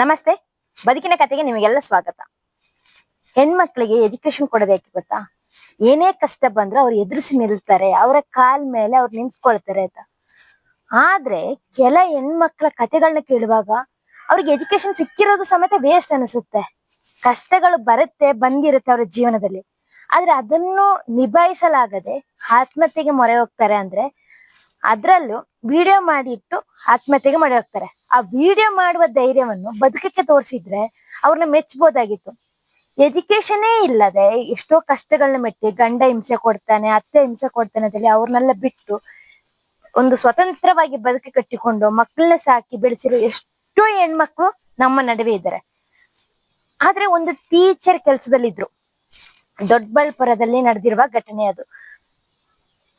ನಮಸ್ತೆ. ಬದುಕಿನ ಕತೆಗೆ ನಿಮಗೆಲ್ಲ ಸ್ವಾಗತ. ಹೆಣ್ಮಕ್ಳಿಗೆ ಎಜುಕೇಶನ್ ಕೊಡೋದು ಯಾಕೆ ಗೊತ್ತಾ? ಏನೇ ಕಷ್ಟ ಬಂದ್ರು ಅವ್ರು ಎದುರಿಸಿ ನಿಲ್ತಾರೆ, ಅವರ ಕಾಲ್ ಮೇಲೆ ಅವ್ರು ನಿಂತ್ಕೊಳ್ತಾರೆ ಅಂತ. ಆದ್ರೆ ಕೆಲ ಹೆಣ್ಮಕ್ಳ ಕತೆಗಳನ್ನ ಕೇಳುವಾಗ ಅವ್ರಿಗೆ ಎಜುಕೇಶನ್ ಸಿಕ್ಕಿರೋದು ಸಮೇತ ವೇಸ್ಟ್ ಅನಿಸುತ್ತೆ. ಕಷ್ಟಗಳು ಬರುತ್ತೆ, ಬಂದಿರುತ್ತೆ ಅವ್ರ ಜೀವನದಲ್ಲಿ. ಆದ್ರೆ ಅದನ್ನು ನಿಭಾಯಿಸಲಾಗದೆ ಆತ್ಮಹತ್ಯೆಗೆ ಮೊರೆ ಹೋಗ್ತಾರೆ ಅಂದ್ರೆ ಅದ್ರಲ್ಲೂ ವಿಡಿಯೋ ಮಾಡಿಟ್ಟು ಆತ್ಮಹತ್ಯೆಗೆ ಮಾಡಿ ಹೋಗ್ತಾರೆ ಆ ವಿಡಿಯೋ ಮಾಡುವ ಧೈರ್ಯವನ್ನು ಬದುಕಕ್ಕೆ ತೋರಿಸಿದ್ರೆ ಅವ್ರನ್ನ ಮೆಚ್ಚಬಹುದಾಗಿತ್ತು ಎಜುಕೇಶನೇ ಇಲ್ಲದೆ ಎಷ್ಟೋ ಕಷ್ಟಗಳನ್ನ ಮೆಟ್ಟಿ ಗಂಡ ಹಿಂಸೆ ಕೊಡ್ತಾನೆ, ಅತ್ತೆ ಹಿಂಸೆ ಕೊಡ್ತಾನೆ ಅಂತ ಅವ್ರನ್ನೆಲ್ಲ ಬಿಟ್ಟು ಒಂದು ಸ್ವತಂತ್ರವಾಗಿ ಬದುಕು ಕಟ್ಟಿಕೊಂಡು ಮಕ್ಕಳನ್ನ ಸಾಕಿ ಬೆಳೆಸಿರೋ ಎಷ್ಟೋ ಹೆಣ್ಮಕ್ಳು ನಮ್ಮ ನಡುವೆ ಇದ್ದಾರೆ. ಆದ್ರೆ ಒಂದು ಟೀಚರ್ ಕೆಲಸದಲ್ಲಿದ್ರು. ದೊಡ್ಡಬಳ್ಳಾಪುರದಲ್ಲಿ ನಡೆದಿರುವ ಘಟನೆ ಅದು.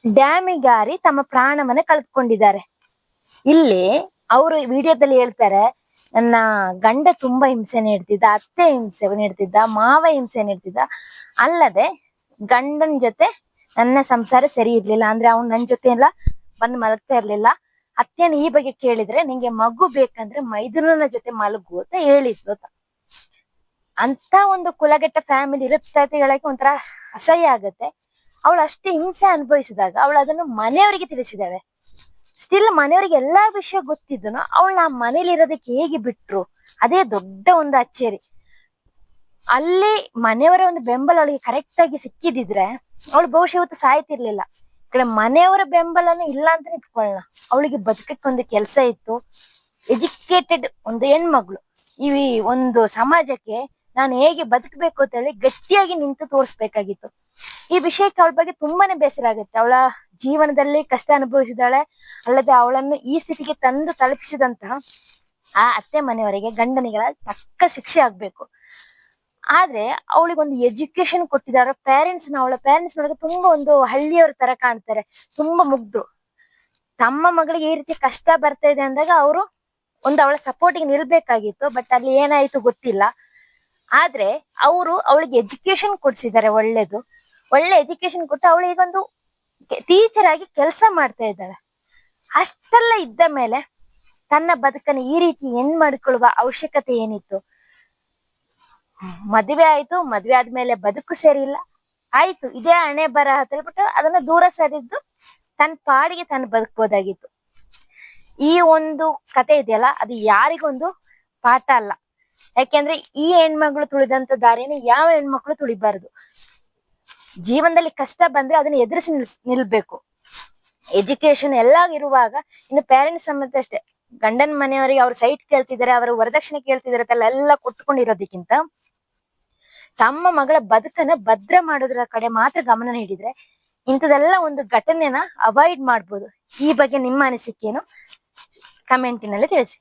ಡ್ಯಾಮಿಗಾರಿ ತಮ್ಮ ಪ್ರಾಣವನ್ನ ಕಳೆದುಕೊಂಡಿದ್ದಾರೆ. ಇಲ್ಲಿ ಅವರು ವಿಡಿಯೋದಲ್ಲಿ ಹೇಳ್ತಾರೆ, ನನ್ನ ಗಂಡ ತುಂಬಾ ಹಿಂಸೆ ನೀಡ್ತಿದ್ದ, ಅತ್ತೆ ಹಿಂಸೆ ನೀಡ್ತಿದ್ದ, ಮಾವ ಹಿಂಸೆ ನೀಡ್ತಿದ್ದ. ಅಲ್ಲದೆ ಗಂಡನ ಜೊತೆ ನನ್ನ ಸಂಸಾರ ಸರಿ ಇರ್ಲಿಲ್ಲ, ಅಂದ್ರೆ ಅವ್ನು ನನ್ ಜೊತೆ ಎಲ್ಲ ಬಂದು ಮಲಗ್ತಾ ಇರ್ಲಿಲ್ಲ. ಅತ್ತೆನ ಈ ಬಗ್ಗೆ ಕೇಳಿದ್ರೆ, ನಿಂಗೆ ಮಗು ಬೇಕಂದ್ರೆ ಮೈದುನನ ಜೊತೆ ಮಲಗು ಅಂತ ಹೇಳಿದ್ಲು ಅಂತ. ಒಂದು ಕುಲಗೆಟ್ಟ ಫ್ಯಾಮಿಲಿ ಇರುತ್ತೆ ಅಂತ ಹೇಳಕ್ಕೆ ಒಂಥರ ಅಸಹ್ಯ ಆಗತ್ತೆ. ಅವಳು ಅಷ್ಟೇ ಹಿಂಸೆ ಅನುಭವಿಸಿದಾಗ ಅವಳು ಅದನ್ನು ಮನೆಯವರಿಗೆ ತಿಳಿಸಿದಾಳೆ ಸ್ಟಿಲ್ ಮನೆಯವರಿಗೆ ಎಲ್ಲಾ ವಿಷಯ ಗೊತ್ತಿದ್ದನು. ಅವಳು ಆ ಮನೇಲಿ ಇರೋದಕ್ಕೆ ಹೇಗೆ ಬಿಟ್ರು? ಅದೇ ದೊಡ್ಡ ಒಂದು ಅಚ್ಚೇರಿ. ಅಲ್ಲಿ ಮನೆಯವರ ಒಂದು ಬೆಂಬಲ ಅವಳಿಗೆ ಕರೆಕ್ಟ್ ಆಗಿ ಸಿಕ್ಕಿದಿದ್ರೆ ಅವಳು ಬಹುಶಃ ಇವತ್ತು ಸಾಯ್ತಿರ್ಲಿಲ್ಲ. ಕಡೆ ಮನೆಯವರ ಬೆಂಬಲನೂ ಇಲ್ಲ ಅಂತ ಇಟ್ಕೊಳ್ಳೋಣ. ಅವಳಿಗೆ ಬದುಕಕ್ಕೆ ಒಂದು ಕೆಲಸ ಇತ್ತು. ಎಜುಕೇಟೆಡ್ ಒಂದು ಹೆಣ್ಮಗಳು. ಈ ಒಂದು ಸಮಾಜಕ್ಕೆ ನಾನು ಹೇಗೆ ಬದುಕಬೇಕು ಅಂತ ಹೇಳಿ ಗಟ್ಟಿಯಾಗಿ ನಿಂತು ತೋರಿಸ್ಬೇಕಾಗಿತ್ತು. ಈ ವಿಷಯಕ್ಕೆ ಅವಳ ಬಗ್ಗೆ ತುಂಬಾನೇ ಬೇಸರ ಆಗುತ್ತೆ ಅವಳ ಜೀವನದಲ್ಲಿ ಕಷ್ಟ ಅನುಭವಿಸಿದಾಳೆ, ಅಲ್ಲದೆ ಅವಳನ್ನು ಈ ಸ್ಥಿತಿಗೆ ತಂದು ತಲುಪಿಸಿದಂತಹ ಆ ಅತ್ತೆ ಮನೆಯವರಿಗೆ ಗಂಡನಿಗಳ ತಕ್ಕ ಶಿಕ್ಷೆ ಆಗ್ಬೇಕು. ಆದ್ರೆ ಅವಳಿಗೊಂದು ಎಜುಕೇಶನ್ ಕೊಟ್ಟಿದ್ದಾರೆ ಪೇರೆಂಟ್ಸ್ನ, ಅವಳ ಪೇರೆಂಟ್ಸ್ ನೋಡಿದ್ರೆ ತುಂಬಾ ಒಂದು ಹಳ್ಳಿಯವ್ರ ತರ ಕಾಣ್ತಾರೆ, ತುಂಬಾ ಮುಗ್ದು ತಮ್ಮ ಮಗಳಿಗೆ ಈ ರೀತಿ ಕಷ್ಟ ಬರ್ತಾ ಇದೆ ಅಂದಾಗ ಅವರು ಒಂದು ಅವಳ ಸಪೋರ್ಟಿಗೆ ನಿಲ್ಬೇಕಾಗಿತ್ತು ಬಟ್ ಅಲ್ಲಿ ಏನಾಯ್ತು ಗೊತ್ತಿಲ್ಲ. ಆದ್ರೆ ಅವರು ಅವಳಿಗೆ ಎಜುಕೇಶನ್ ಕೊಡ್ಸಿದ್ದಾರೆ ಒಳ್ಳೇದು. ಒಳ್ಳೆ ಎಜುಕೇಶನ್ ಕೊಟ್ಟು ಅವಳು ಈಗೊಂದು ಟೀಚರ್ ಆಗಿ ಕೆಲಸ ಮಾಡ್ತಾ ಇದ್ದಾಳೆ. ಅಷ್ಟೆಲ್ಲ ಇದ್ದ ಮೇಲೆ ತನ್ನ ಬದುಕನ್ನು ಈ ರೀತಿ ಏನ್ ಮಾಡ್ಕೊಳ್ಳುವ ಅವಶ್ಯಕತೆ ಏನಿತ್ತು? ಮದುವೆ ಆಯ್ತು, ಮದ್ವೆ ಆದ್ಮೇಲೆ ಬದುಕು ಸರಿ ಇಲ್ಲ ಆಯ್ತು, ಇದೇ ಹಣೆ ಬರ ಹೇಳ್ಬಿಟ್ಟು ಅದನ್ನ ದೂರ ಸರಿದ್ದು ತನ್ನ ಪಾಡಿಗೆ ತಾನು ಬದುಕ್ಬೋದಾಗಿತ್ತು. ಈ ಒಂದು ಕತೆ ಇದೆಯಲ್ಲ, ಅದು ಯಾರಿಗೊಂದು ಪಾಠ ಅಲ್ಲ. ಯಾಕೆಂದ್ರೆ ಈ ಹೆಣ್ಮಗಳು ತುಳಿದಂತ ದಾರಿನ ಯಾವ ಹೆಣ್ಮಕ್ಳು ತುಳಿಬಾರದು? ಜೀವನದಲ್ಲಿ ಕಷ್ಟ ಬಂದ್ರೆ ಅದನ್ನ ಎದುರಿಸಿ ನಿಲ್ಸ್ ನಿಲ್ಬೇಕು. ಎಜುಕೇಶನ್ ಎಲ್ಲ ಇರುವಾಗ ಇನ್ನು ಪೇರೆಂಟ್ಸ್ ಸಮೇತ ಅಷ್ಟೇ. ಗಂಡನ ಮನೆಯವರಿಗೆ ಅವ್ರ ಸೈಟ್ ಕೇಳ್ತಿದ್ದಾರೆ, ಅವರ ವರದಕ್ಷಿಣೆ ಕೇಳ್ತಿದ್ದಾರೆ ಅಂತೆಲ್ಲ ಎಲ್ಲ ಕೊಟ್ಕೊಂಡಿರೋದಕ್ಕಿಂತ ತಮ್ಮ ಮಗಳ ಬದುಕನ್ನ ಭದ್ರ ಮಾಡೋದ್ರ ಕಡೆ ಮಾತ್ರ ಗಮನ ನೀಡಿದ್ರೆ ಇಂಥದೆಲ್ಲ ಒಂದು ಘಟನೆನ ಅವಾಯ್ಡ್ ಮಾಡ್ಬೋದು. ಈ ಬಗ್ಗೆ ನಿಮ್ಮ ಅನಿಸಿಕೆಯನ್ನು ಕಮೆಂಟಿನಲ್ಲಿ ತಿಳಿಸಿ.